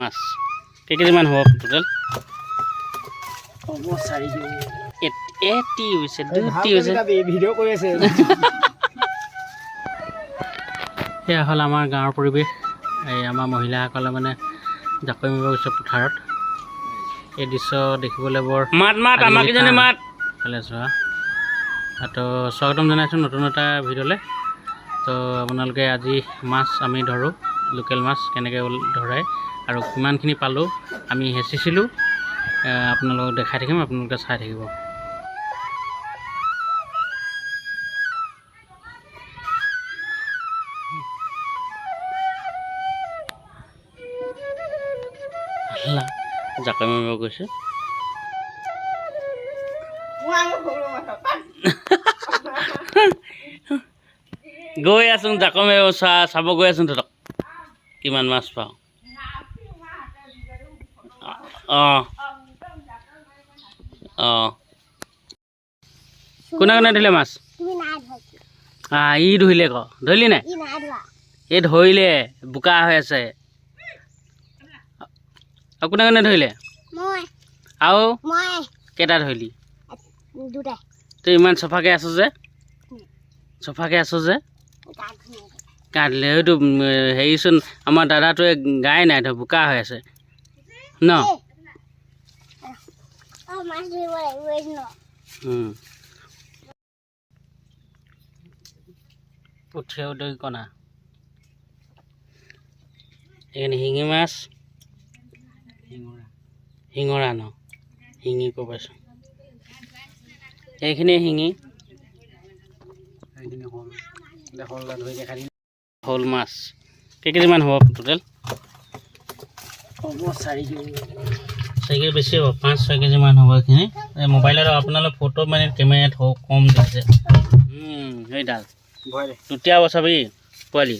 মাছ। কেই কেজিমান হ'ব টোটেল হ'ব চাৰি এটি হৈছে দুটি হৈছে ভিডিঅ' কৰি আছে। সেয়া হ'ল আমাৰ গাঁৱৰ পৰিৱেশ। এই আমাৰ মহিলাসকলে মানে জাকৈ মাৰিব গৈছে পথাৰত। এই দৃশ্য দেখিবলৈ বৰ মাত মাত আমাক কেইজনী মাত। ভালে চোৱা। তো স্বাগতম জনাইছোঁ নতুন এটা ভিডিঅ'লৈ। তো আপোনালোকে আজি মাছ আমি ধৰোঁ। লোকেল মাছ কেনেকৈ ধৰে আৰু কিমানখিনি পালোঁ আমি হেঁচিছিলোঁ আপোনালোকক দেখাই থাকিম, আপোনালোকে চাই থাকিব। জাকৈ মাৰিব গৈছে। গৈ আছোং জাকৈ মাৰিব চা, চাব গৈ আছোং তহঁতক। কিমান মাছ পাওঁ? অঁ অঁ। কোনে কোনে ধৰিলে মাছ? আহ ই ধৰিলে ক? ধৰিলি নাই এই ধৰিলে বোকা হৈ আছে। আৰু কোনে কোনে ধৰিলে? আৰু? কেইটা ধৰিলি? তই ইমান চফাকৈ আছ যে? চফাকৈ আছ যে? এইটো উম, হেৰিচোন আমাৰ দাদাটোৱে গাই নাই ধৰ বোকা হৈ আছে। ন। পুঠিয়া দৈ কণা। এইখিনি শিঙি মাছ। শিঙৰা ন? শিঙি কৈ পাইছোঁ এইখিনি শিঙি এইখিনি ধৰি দেখাই শ'ল মাছ। কেই কেজিমান হ'ব টোটেল হ'ব চাৰি কেজি। চাৰি কেজি বেছি হ'ব পাঁচ ছয় কেজিমান হ'ব এইখিনি। এই মোবাইলত আপোনালোক ফটো মানে কেমেৰাত হওক কম দিছে। সেইডাল। ভয় দে। বচাবি পোৱালি।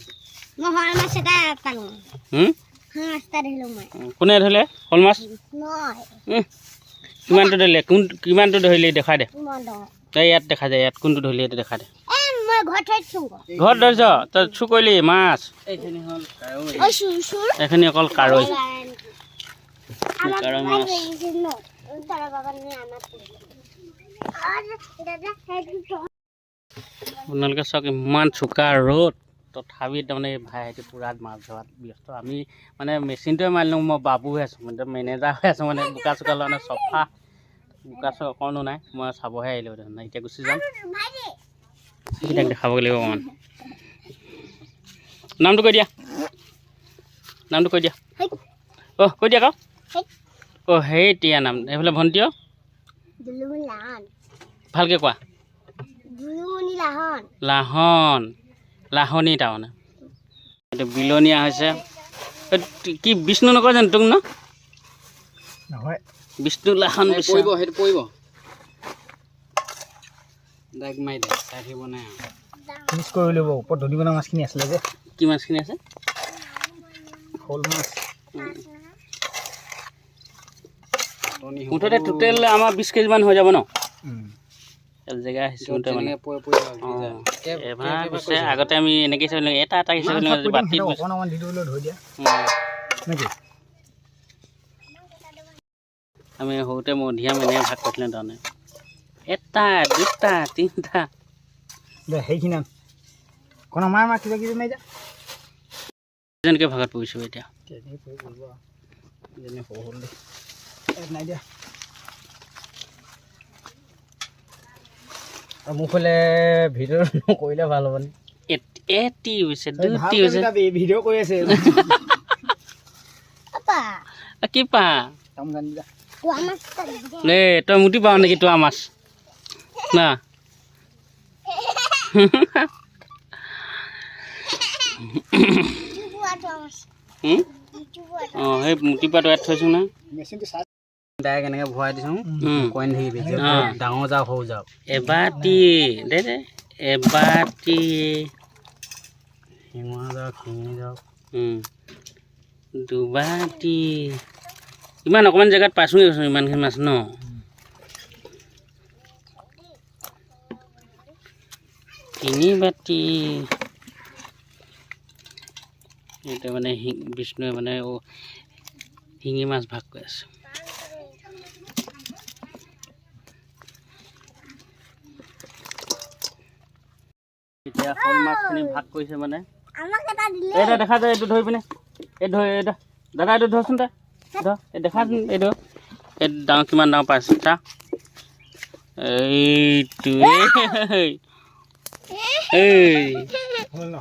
কোনে ধৰিলে? শ'ল মাছ? কিমানটো ধৰিলে? কোন কিমানটো ধৰিলে? দেখাই দে। ইয়াত দেখা যায় ইয়াত কোনটো ধৰিলে এইটো দেখাই দে। ধৰিছ তই চু কৰিলি মাছ। এইখিনি হ'ল কাৰৈ ঐ চুৰ চুৰ এইখিনি অকল কাৰৈ আমাৰ কাৰো বাবা মাছ। এই জন্য তাৰা বাবা নিয়ে আমাৰ আৰ দাদা হেড আপোনালোকে চাওক ইমান চোকা ৰ'দ। তথাপি তাৰমানে ভাইটি পূৰা মাছ ধৰাত ব্যস্ত। আমি মানে মেচিনটোৱে মাৰিলোঁ মই বাবু হৈ আছোঁ মানে মেনেজাৰ হৈ আছোঁ মানে বোকা চোকা লোৱা নাই চফা। বোকা চোকা অকণো নাই মই চাবহে আহিলোঁ এতিয়া গুচি যাম। সেইকেইটাক লাগিব অকণমান নামটো কৈ দিয়া। নামটো কৈ দিয়া। অহ কৈ দিয়া আকৌ হেই। অ' সেই তিয়া নাম। এইফালে ভণ্টি অ' দুলুমনি ভালকৈ কোৱা। লাহন। লাহন তাৰমানে এইটো বিলনীয়া হৈছে। কি বিষ্ণু নকয় জানো তোক ন? নহয়। বিষ্ণু। লাহন পৰিব সেইটো পৰিব। ডাইৰেক্ট মাৰি দে থাকিব নাই মিছ কৰি ল'ব ওপৰত ধৰিবনা মাছখিনি আছিলে যে। কি মাছখিনি আছে? শ'ল মাছ। মুঠতে টোটেল আমাৰ বিছ কেজিমান হৈ যাব ন? জেগা মানে। এবাৰ পিছে আগতে আমি এনেকৈ এটা এটা হিচাপে বাতিত সৰুতে মধিয়াম এনেকৈ ভাগ কৰিছিলোঁ তাৰমানে। এটা দুটা তিনিটা। দে সেইখিনি আন। কোন মা কিবা কিবি মেজা যেনকে ভাগত পৰিছো এতিয়া। নাই দিয়া। ভিডিঅ' নকৰিলে ভাল হ'ব নেকি হৈছে দুটি হৈছে ভিডিঅ' কৰি আছে। কি পা? তই মুটি পাও নেকি তোৰ মাছ না। অঁ সেই পাত ইয়াত থৈছোঁ না? ডাইৰেক্ট এনেকৈ ভৰাই দিছোঁ। কইন থাকিবি অঁ। ডাঙৰ যাওক সৰু যাওক। এবাটি দে দে। এবাটি শিঙৰা যাওক শিঙি যাওক। দুবাটি ইমান অকণমান জেগাত পাইছোঁগৈ ইমানখিনি মাছ ন? তিনি বাটি এইটো মানে বিষ্ণুৱে মানে শিঙি মাছ ভাগ কৰি আছোঁ। এতিয়া শ'ল মাছখিনি ভাগ কৰিছে মানে। এটা এইটা দেখা যায় এইটো ধৰি পিনে। এই ধৰি এইটা দাদা এইটো ধৰচোন তই ধৰ এই দেখাচোন এইটো। এই ডাঙৰ কিমান ডাঙৰ পাইছে চা। এইটো এই এই হ'ল ন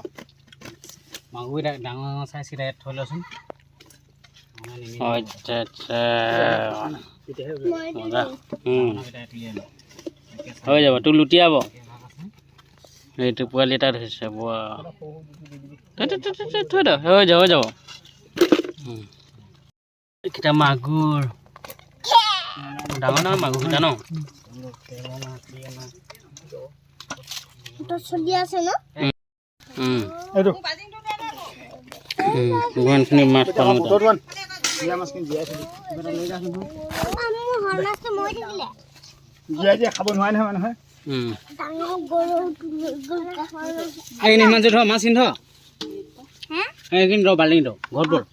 মাগুৰি ডাঙৰ ডাঙৰ চাই চিধা ইয়াত থৈ লচোন আচ্ছা আচ্ছা তেতিয়াহে মই মজা উম, ইয়াত উলিয়াই লওঁ হৈ যাব তোৰ লুটিয়াব এইটো পোৱালি এটা ধৰিছে বোৱা থৈ দে, থৈ দে, থৈ দে, থৈ দে হৈ যাব হৈ যাব উম। এইকেইটা মাগুৰ ডাঙৰ ডাঙৰ মাগুৰকেইটা ন তো চলি আছে ন? ইমানখিনি মাছ জীয়া মৰি থাকিলে জীয়াই জীয়াই খাব নোৱাৰে নহয় মানুহে। উম, ডাঙৰ গৰু গৰু কাষৰ এইখিনি ইমান যে ধৰ মাছখিনি ধৰ। হে? এইখিনি ধৰ বাল্টিং ধৰ ঘৰত গ'ল